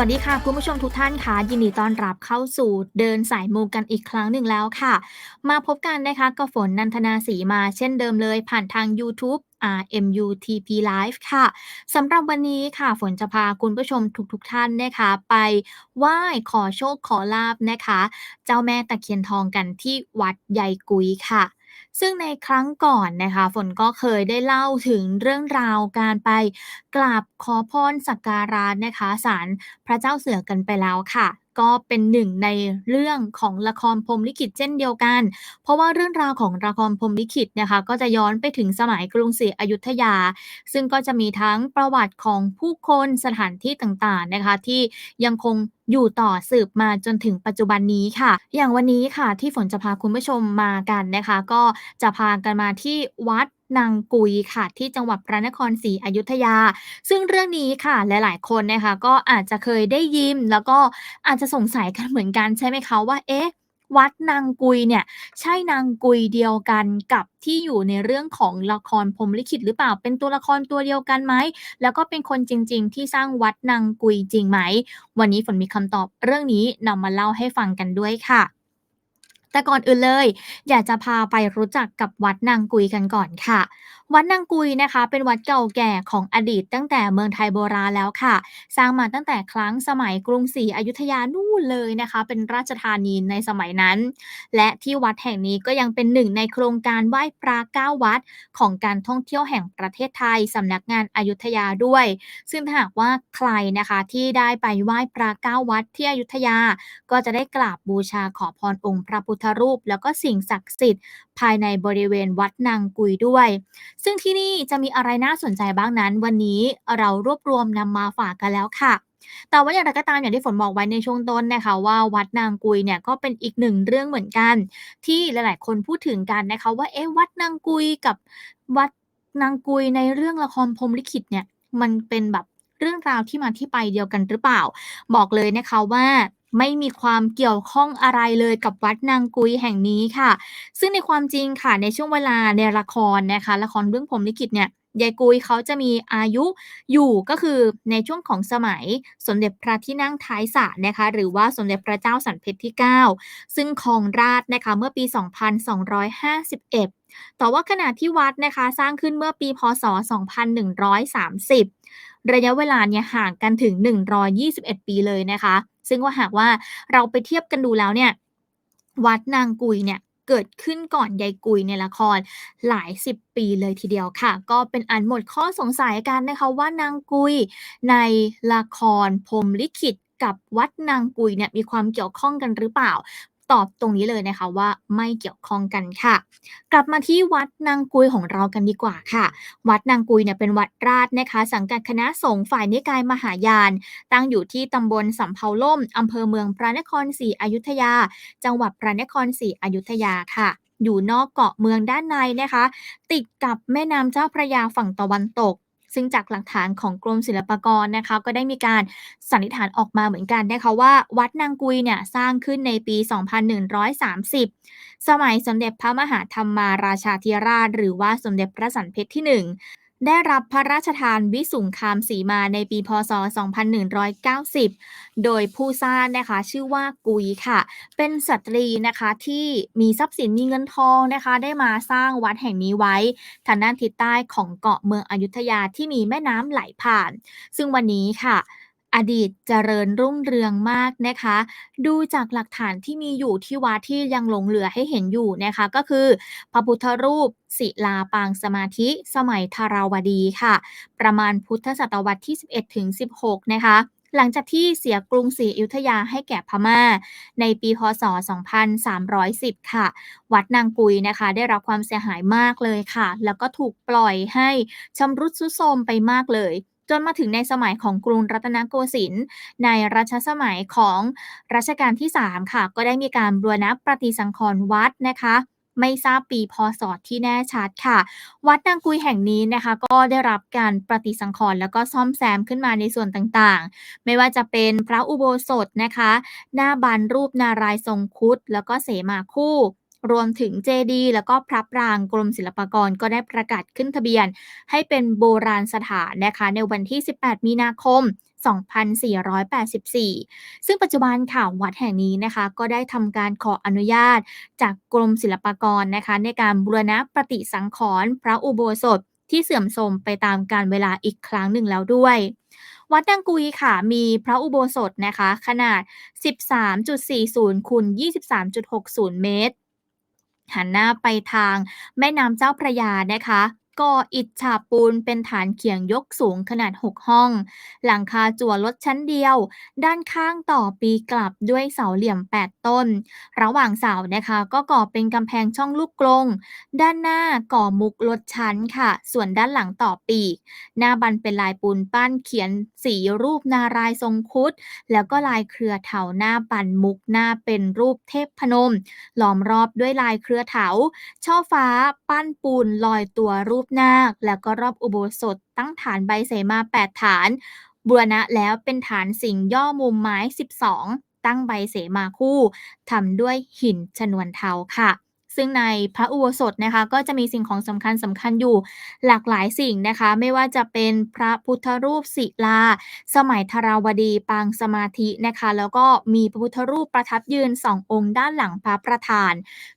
วัสดีค่ะ คุณผู้ชมทุกท่านค่ะ ยินดีต้อนรับเข้าสู่เดินสายมูกันอีกครั้งหนึ่งแล้วค่ะ มาพบกันนะคะกับฝนนันทนาสีมาเช่นเดิมเลยผ่านทาง YouTube RMUTP Live ค่ะสำหรับวันนี้ค่ะ ฝนจะพาคุณผู้ชมทุกๆทท่านนะคะ ไปไหว้ขอโชคขอลาบนะคะ เจ้าแม่ตะเคียนทองกันที่วัดใหญ่กุยค่ะ ซึ่งในครั้งก่อนนะคะ ฝนก็เคยได้เล่าถึงเรื่องราวการไปกราบขอพรสักการะนะคะศาลพระเจ้าเสือกันไปแล้วค่ะ ก็เป็นหนึ่งในเรื่องของละครพรมลิขิตเช่นเดียวกัน เพราะว่าเรื่องราวของละครพรมลิขิตนะคะก็จะย้อนไปถึงสมัยกรุงศรีอยุธยา ซึ่งก็จะมีทั้งประวัติของผู้คนสถานที่ต่างๆนะคะที่ยังคงอยู่ต่อสืบมาจนถึงปัจจุบันนี้ค่ะ อย่างวันนี้ค่ะที่ฝนจะพาคุณผู้ชมมากันนะคะ ก็จะพากันมาที่วัด นางกุยค่ะที่จังหวัดพระนครศรีอยุธยา ซึ่งเรื่องนี้ค่ะหลาย ๆ คนนะคะก็อาจจะเคยได้ยินแล้วก็อาจจะสงสัยกันเหมือนกันใช่ไหมคะว่าเอ๊ะวัดนางกุยเนี่ยใช่นางกุยเดียวกันกับที่อยู่ในเรื่องของละครพรมลิขิตหรือเปล่าเป็นตัวละครตัวเดียวกันไหมแล้วก็เป็นคนจริง ๆ ที่สร้างวัดนางกุยจริงไหม วันนี้ฝนมีคำตอบเรื่องนี้นำมาเล่าให้ฟังกันด้วยค่ะ แต่ก่อนอื่นเลย อยากจะพาไปรู้จักกับวัดนางกุยกันก่อนค่ะ วัดนางกุยนะคะ เป็นวัดเก่าแก่ของอดีตตั้งแต่เมืองไทยโบราณแล้วค่ะ สร้างมาตั้งแต่ครั้งสมัยกรุงศรีอยุธยานู่นเลยนะคะ เป็นราชธานีในสมัยนั้น และที่วัดแห่งนี้ก็ยังเป็นหนึ่งในโครงการไหว้พระเก้าวัด ของการท่องเที่ยวแห่งประเทศไทยสำนักงานอยุธยาด้วย ซึ่งถ้าหากว่าใครนะคะที่ได้ไปไหว้พระเก้าวัดที่อยุธยา ก็จะได้กราบบูชาขอพรองค์พระพุททธรูป แล้วก็สิ่งศักดิ์สิทธิ์ ภายในบริเวณวัดนางกุยด้วย ซึ่งที่นี่จะมีอะไรน่าสนใจบ้างนั้น วันนี้เรารวบรวมนำมาฝากกันแล้วค่ะแต่ว่าอย่างไรก็ตามอย่างที่ฝนบอกไว้ในช่วงต้นนะคะ ว่าวัดนางกุยเนี่ยก็เป็นอีกหนึ่งเรื่องเหมือนกัน ที่หลาย ๆ คนพูดถึงกันนะคะว่าเอ๊ะวัดนางกุยกับวัดนางกุยในเรื่องละครพรมลิขิตเนี่ยมันเป็นแบบเรื่องราวที่มาที่ไปเดียวกันหรือเปล่า บอกเลยนะคะว่า ไม่มีความเกี่ยวข้องอะไรเลยกับวัดนางกุยแห่งนี้ค่ะ ซึ่งในความจริงค่ะในช่วงเวลาในละครนะคะละครเรื่องพรหมลิขิตเนี่ยยายกุยเขาจะมีอายุอยู่ก็คือในช่วงของสมัยสมเด็จพระที่นั่งท้ายสระนะคะหรือว่าสมเด็จพระเจ้าสันเพชรที่ 9 ซึ่งครองราชนะคะเมื่อปี 2251 แต่ว่าขณะที่วัดนะคะสร้างขึ้นเมื่อปีพศ 2130 ระยะเวลาเนี่ยห่างกันถึง 121 ปีเลยนะคะ ซึ่งว่าหากว่าเราไปเทียบกันดูแล้วเนี่ยวัดนางกุยเนี่ยเกิดขึ้นก่อนยายกุยในละครหลายสิบปีเลยทีเดียวค่ะ ก็เป็นอันหมดข้อสงสัยกันนะคะว่านางกุยในละครพรมลิขิตกับวัดนางกุยเนี่ยมีความเกี่ยวข้องกันหรือเปล่า ตอบตรงนี้เลยนะคะว่าไม่เกี่ยวข้องกันค่ะ กลับมาที่วัดนางกุยของเรากันดีกว่าค่ะ วัดนางกุยเนี่ยเป็นวัดราชนะคะ สังกัดคณะสงฆ์ฝ่ายนิกายมหายาน ตั้งอยู่ที่ตำบลสำเภาล่มอำเภอเมืองพระนครศรีอยุธยา จังหวัดพระนครศรีอยุธยาค่ะอยู่นอกเกาะเมืองด้านในนะคะ ติดกับแม่น้ำเจ้าพระยาฝั่งตะวันตก ซึ่งจากหลักฐานของกรมศิลปากรนะคะก็ได้มีการสันนิษฐานออกมาเหมือนกันนะคะว่าวัดนางกุยเนี่ยสร้างขึ้นในปี 2130 สมัยสมเด็จพระมหาธรรมาราชาธิราช หรือว่าสมเด็จพระสันเพชรที่ 1 ได้รับพระราชทานวิสุงคามสีมาในปีพศ 2190 โดยผู้สร้างนะคะชื่อว่ากุยค่ะ เป็นสตรีนะคะที่มีทรัพย์สินมีเงินทองนะคะ ได้มาสร้างวัดแห่งนี้ไว้ทางด้านทิศใต้ของเกาะเมืองอยุธยาที่มีแม่น้ำไหลผ่าน ซึ่งวันนี้ค่ะ อดีตเจริญรุ่งเรืองมากนะคะ ดูจากหลักฐานที่มีอยู่ที่วัดที่ยังหลงเหลือให้เห็นอยู่นะคะ ก็คือพระพุทธรูปศิลาปางสมาธิสมัยธาราวดีค่ะ ประมาณพุทธศตวรรษที่ 11ถึง16 นะคะหลังจากที่เสียกรุงศรีอยุธยาให้แก่พม่า ในปีพศ 2310 ค่ะ วัดนางกุยนะคะ ได้รับความเสียหายมากเลยค่ะ แล้วก็ถูกปล่อยให้ชำรุดทรุดโทรมไปมากเลย จนมาถึงในสมัยของกรุงรัตนโกสินทร์ในรัชสมัยของรัชกาลที่ 3 ค่ะ ก็ได้มีการบูรณะปฏิสังขรณ์วัดนะคะไม่ทราบปีพศที่แน่ชัดค่ะ วัดนางกุยแห่งนี้นะคะ ก็ได้รับการปฏิสังขรณ์แล้วก็ซ่อมแซมขึ้นมาในส่วนต่างๆ ไม่ว่าจะเป็นพระอุโบสถนะคะ หน้าบานรูปนารายทรงครุฑแล้วก็เสมาคู่ รวมถึงเจดีแล้วก็พระปรางกรมศิลปากรก็ได้ประกาศขึ้นทะเบียน ให้เป็นโบราณสถานนะคะในวันที่ 18 มีนาคม2484 ซึ่งปัจจุบันค่ะวัดแห่งนี้นะคะ ก็ได้ทำการขออนุญาต จากกรมศิลปากรนะคะ ในการบูรณะปฏิสังขรณ์พระอุโบสถที่เสื่อมโทรมไปตามกาลเวลาอีกครั้งหนึ่งแล้วด้วย วัดนางกุยค่ะ มีพระอุโบสถนะคะ ขนาด 13.40คูณ23.60 เมตร หันหน้าไปทางแม่น้ำเจ้าพระยานะคะ ก่ออิฐฉาบปูนเป็นฐานเขียงยกสูงขนาด 6 ห้อง หลังคาจั่วลดชั้นเดียว ด้านข้างต่อปีกลับด้วยเสาเหลี่ยม 8 ต้น ระหว่างเสานะคะก็ก่อเป็นกำแพงช่องลูกกลง ด้านหน้าก่อมุกลดชั้นค่ะ ส่วนด้านหลังต่อปีก หน้าบันเป็นลายปูนปั้นเขียนสีรูปนารายทรงคุด แล้วก็ลายเครือเถาหน้าบันมุกหน้าเป็นรูปเทพพนม ล้อมรอบด้วยลายเครือเถา ช่อฟ้า ปั้นปูนลอยตัวรูปนาค แล้วก็รอบอุโบสถตั้งฐานใบเสมา 8 ฐาน บูรณะแล้วเป็นฐานสิงย่อมุมไม้ 12 ตั้งใบเสมาคู่ทำด้วยหินชนวนเทาค่ะ ซึ่งในพระอุโบสถนะคะ ก็จะมีสิ่งของสำคัญสำคัญอยู่หลากหลายสิ่งนะคะ ไม่ว่าจะเป็นพระพุทธรูปศิลา สมัยธราวดีปางสมาธินะคะ แล้วก็มีพระพุทธรูปประทับยืนสององค์ด้านหลังพระประธาน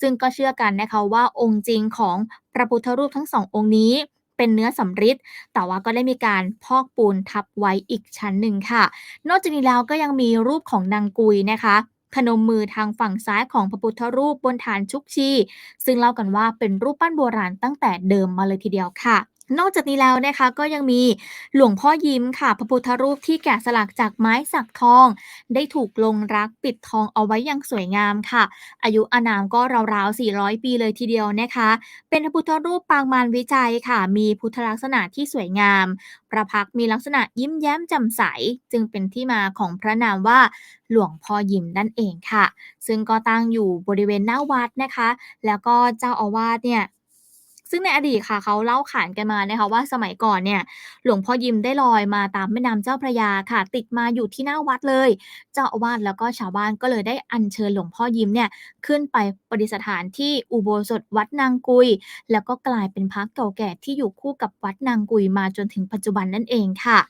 ซึ่งก็เชื่อกันนะคะว่าองค์จริงของพระพุทธรูปทั้งสององค์นี้เป็นเนื้อสำริดแต่ว่าก็ได้มีการพอกปูนทับไว้อีกชั้นหนึ่งค่ะ นอกจากนี้แล้วก็ยังมีรูปของนางกุยนะคะ พนมมือทางฝั่งซ้ายของพระพุทธรูปบนฐานชุกชี ซึ่งเล่ากันว่าเป็นรูปปั้นโบราณตั้งแต่เดิมมาเลยทีเดียวค่ะ นอกจากนี้แล้วนะคะก็ยังมีหลวงพ่อยิ้มค่ะ พระพุทธรูปที่แกะสลักจากไม้สักทอง ได้ถูกลงรักปิดทองเอาไว้อย่างสวยงามค่ะ อายุอานามก็ราวๆ 400 ปีเลยทีเดียวนะคะ เป็นพระพุทธรูปปางมารวิจัยค่ะ มีพุทธลักษณะที่สวยงาม ประพักมีลักษณะยิ้มแย้มแจ่มใส จึงเป็นที่มาของพระนามว่าหลวงพ่อยิ้มนั่นเองค่ะ ซึ่งก็ตั้งอยู่บริเวณหน้าวัดนะคะ แล้วก็เจ้าอาวาสเนี่ย ซึ่งในอดีตค่ะเขาเล่าขานกันมานะคะว่าสมัยก่อนเนี่ยหลวงพ่อยิมได้ลอยมาตามแม่น้ำเจ้าพระยาค่ะ ติดมาอยู่ที่หน้าวัดเลย เจ้าอาวาสแล้วก็ชาวบ้านก็เลยได้อัญเชิญหลวงพ่อยิมเนี่ยขึ้นไปประดิษฐานที่อุโบสถวัดนางกุย แล้วก็กลายเป็นพระเก่าแก่ที่อยู่คู่กับวัดนางกุยมาจนถึงปัจจุบันนั่นเองค่ะ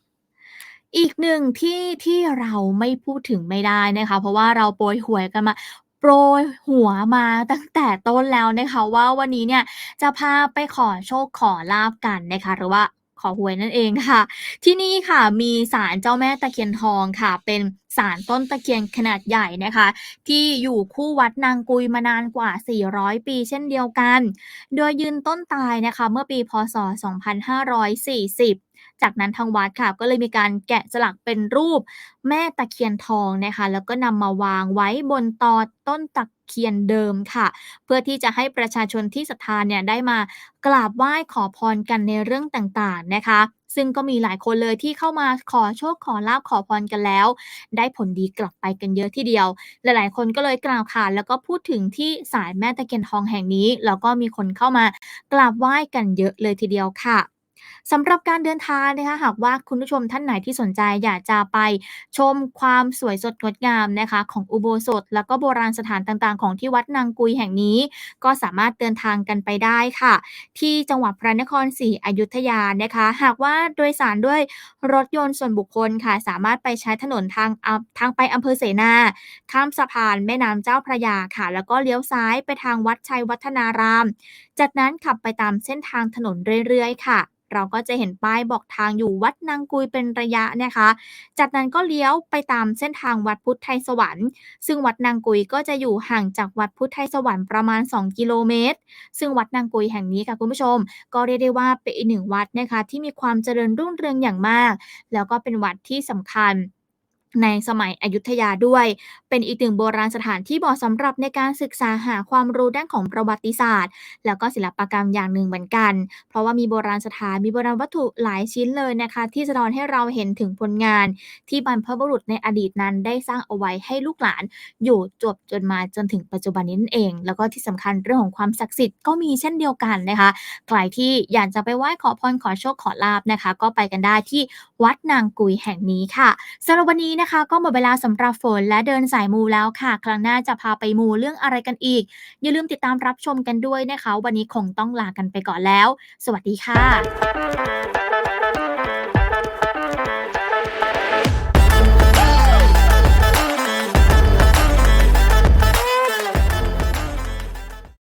อีกหนึ่งที่ที่เราไม่พูดถึงไม่ได้นะคะ เพราะว่าเราโปรยหวยกันมา ปรยหัวมาตั้งแต่ต้นแล้วนะคะว่าวันนี้เนี่ยจะพาไปขอโชคขอลาบกันนะคะหรือว่า อหวยนั่นเองค่ะ ที่นี่ค่ะมีศาลเจ้าแม่ตะเคียนทองค่ะ เป็นศาลต้นตะเคียนขนาดใหญ่นะคะ ที่อยู่คู่วัดนางกุยมานานกว่า 400 ปีเช่นเดียวกัน โดยยืนต้นตายนะคะเมื่อปีพศ 2540จากนั้นทางวัดค่ะก็เลยมีการแกะสลักเป็นรูปแม่ตะเคียนทองนะคะแล้วก็นำมาวางไว้บนตอต้นตะ เคียนเดิมค่ะ เพื่อที่จะให้ประชาชนที่ศรัทธาเนี่ยได้มากราบไหว้ขอพรกันในเรื่องต่างๆนะคะ ซึ่งก็มีหลายคนเลยที่เข้ามาขอโชคขอลาบขอพรกันแล้ว ได้ผลดีกลับไปกันเยอะทีเดียว หลายๆ คนก็เลยกล่าวขานแล้วก็พูดถึงที่ศาลแม่ตะเคียนทองแห่งนี้ แล้วก็มีคนเข้ามากราบไหว้กันเยอะเลยทีเดียวค่ะ สำหรับการเดินทางนะคะหากว่าคุณผู้ชมท่านไหนที่สนใจอยากจะไปชมความสวยสดงดงามนะคะของอุโบสถ แล้วก็โบราณสถานต่างๆ ของที่วัดนางกุยแห่งนี้ ก็สามารถเดินทางกันไปได้ค่ะ ที่จังหวัดพระนครศรีอยุธยานะคะ หากว่าโดยสารด้วยรถยนต์ส่วนบุคคลค่ะ สามารถไปใช้ถนนทางทางไปอำเภอเสนา ข้ามสะพานแม่น้ำเจ้าพระยาค่ะ แล้วก็เลี้ยวซ้ายไปทางวัดชัยวัฒนาราม จากนั้นขับไปตามเส้นทางถนนเรื่อยๆ ค่ะ เราก็จะเห็นป้ายบอกทางอยู่วัดนางกุยเป็นระยะนะคะ จากนั้นก็เลี้ยวไปตามเส้นทางวัดพุทธไทยสวรรค์ ซึ่งวัดนางกุยก็จะอยู่ห่างจากวัดพุทธไทยสวรรค์ประมาณ 2 กิโลเมตร ซึ่งวัดนางกุยแห่งนี้ค่ะคุณผู้ชม ก็เรียกได้ว่าเป็นอีกหนึ่งวัดนะคะที่มีความเจริญรุ่งเรืองอย่างมาก แล้วก็เป็นวัดที่สำคัญ ในสมัยอยุธยาด้วย เป็นอีกหนึ่งโบราณสถานที่เหมาะสำหรับในการศึกษาหาความรู้ด้านของประวัติศาสตร์ แล้วก็ศิลปกรรมอย่างหนึ่งเหมือนกัน เพราะว่ามีโบราณสถานมีโบราณวัตถุหลายชิ้นเลยนะคะ ที่สะท้อนให้เราเห็นถึงผลงาน ที่บรรพบุรุษในอดีตนั้นได้สร้างเอาไว้ให้ลูกหลาน อยู่จบจนมาจนถึงปัจจุบันนี้นั่นเอง แล้วก็ที่สำคัญเรื่องของความศักดิ์สิทธิ์ก็มีเช่นเดียวกันนะคะใครที่อยากจะไปไหว้ขอพรขอโชคขอลาบนะคะ ก็ไปกันได้ที่ วัดนางกุยแห่งนี้ค่ะสำหรับวันนี้นะคะ ก็หมดเวลาสำหรับฝนและเดินสายมูแล้วค่ะ ครั้งหน้าจะพาไปมูเรื่องอะไรกันอีก อย่าลืมติดตามรับชมกันด้วยนะคะ วันนี้คงต้องลากันไปก่อนแล้ว สวัสดีค่ะ